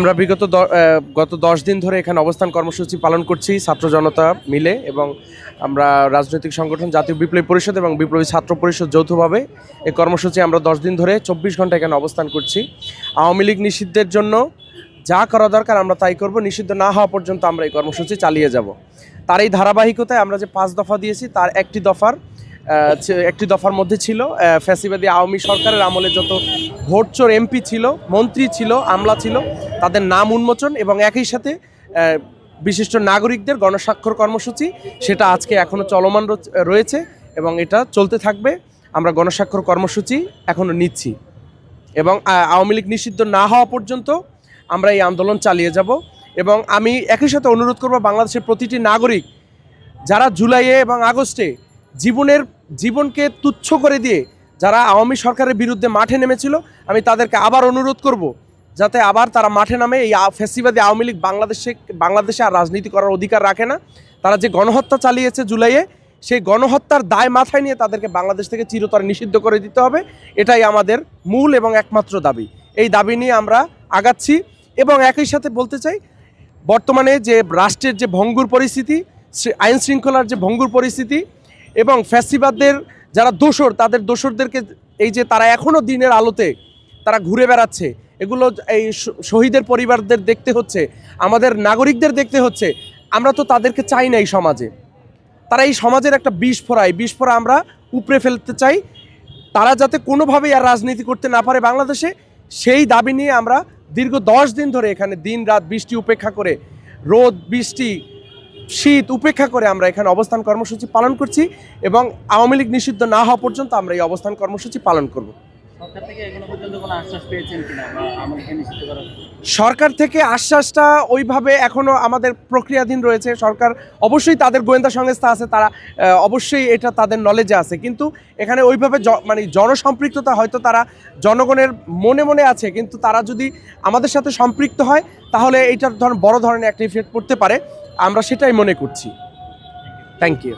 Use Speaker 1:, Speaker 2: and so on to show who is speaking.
Speaker 1: আমরা বিগত গত দশ দিন ধরে এখানে অবস্থান কর্মসূচি পালন করছি ছাত্র জনতা মিলে এবং আমরা রাজনৈতিক সংগঠন, জাতীয় বিপ্লবী পরিষদ এবং বিপ্লবী ছাত্র পরিষদ যৌথভাবে এই কর্মসূচি আমরা দশ দিন ধরে চব্বিশ ঘণ্টা এখানে অবস্থান করছি। আওয়ামী লীগ নিষিদ্ধের জন্য যা করা দরকার আমরা তাই করব, নিষিদ্ধ না হওয়া পর্যন্ত আমরা এই কর্মসূচি চালিয়ে যাব। তার এই ধারাবাহিকতায় আমরা যে পাঁচ দফা দিয়েছি, তার একটি দফার একটি দফার মধ্যে ছিল ফ্যাসিবাদী আওয়ামী সরকারের আমলে যত ভোটচোর এমপি ছিল, মন্ত্রী ছিল, আমলা ছিল, তাদের নাম উন্মোচন এবং একই সাথে বিশিষ্ট নাগরিকদের গণস্বাক্ষর কর্মসূচি, সেটা আজকে এখনও চলমান রয়েছে এবং এটা চলতে থাকবে। আমরা গণস্বাক্ষর কর্মসূচি এখনও নিচ্ছি এবং আওয়ামী লীগ নিষিদ্ধ না হওয়া পর্যন্ত আমরা এই আন্দোলন চালিয়ে যাব এবং আমি একই সাথে অনুরোধ করব বাংলাদেশের প্রতিটি নাগরিক যারা জুলাইয়ে এবং আগস্টে জীবনের, জীবনকে তুচ্ছ করে দিয়ে যারা আওয়ামী সরকারের বিরুদ্ধে মাঠে নেমেছিল, আমি তাদেরকে আবার অনুরোধ করব যাতে আবার তারা মাঠে নামে এই ফ্যাসিবাদী আওয়ামী লীগ বাংলাদেশে বাংলাদেশে আর রাজনীতি করার অধিকার রাখে না। তারা যে গণহত্যা চালিয়েছে জুলাইয়ে, সেই গণহত্যার দায় মাথায় নিয়ে তাদেরকে বাংলাদেশ থেকে চিরতরে নিষিদ্ধ করে দিতে হবে। এটাই আমাদের মূল এবং একমাত্র দাবি। এই দাবি নিয়ে আমরা আগাচ্ছি এবং একই সাথে বলতে চাই, বর্তমানে যে রাষ্ট্রের যে ভঙ্গুর পরিস্থিতি আইন শৃঙ্খলার যে ভঙ্গুর পরিস্থিতি এবং ফ্যাসিবাদদের যারা দোসর তাদের দোসরদেরকে এই যে তারা এখনও দিনের আলোতে তারা ঘুরে বেড়াচ্ছে, এগুলো এই শহীদের পরিবারদের দেখতে হচ্ছে, আমাদের নাগরিকদের দেখতে হচ্ছে, আমরা তো তাদেরকে চাই না এই সমাজে। তারা এই সমাজের একটা বিষ ফোড়ায় বিষ ফোড়া আমরা উপড়ে ফেলতে চাই। তারা যাতে কোনোভাবেই আর রাজনীতি করতে না পারে বাংলাদেশে, সেই দাবি নিয়ে আমরা দীর্ঘ দশ দিন ধরে এখানে দিন রাত বৃষ্টি উপেক্ষা করে, রোদ, বৃষ্টি শীত উপেক্ষা করে আমরা এখানে অবস্থান কর্মসূচি পালন করছি এবং আওয়ামী লীগ নিষিদ্ধ না হওয়া পর্যন্ত আমরা এই অবস্থান কর্মসূচি পালন করব।
Speaker 2: সরকার থেকে
Speaker 1: আশ্বাসটা ওইভাবে এখনও আমাদের প্রক্রিয়াধীন রয়েছে। সরকার অবশ্যই তাদের গোয়েন্দা সংস্থা আছে, তারা অবশ্যই এটা তাদের নলেজে আছে। কিন্তু এখানে ওইভাবে মানে জনসম্পৃক্ততা হয়তো তারা জনগণের মনে মনে আছে, কিন্তু তারা যদি আমাদের সাথে সম্পৃক্ত হয়, তাহলে এইটার ধর বড় ধরনের একটা ইফেক্ট পড়তে পারে। আমরা সেটাই মনে করছি। Thank you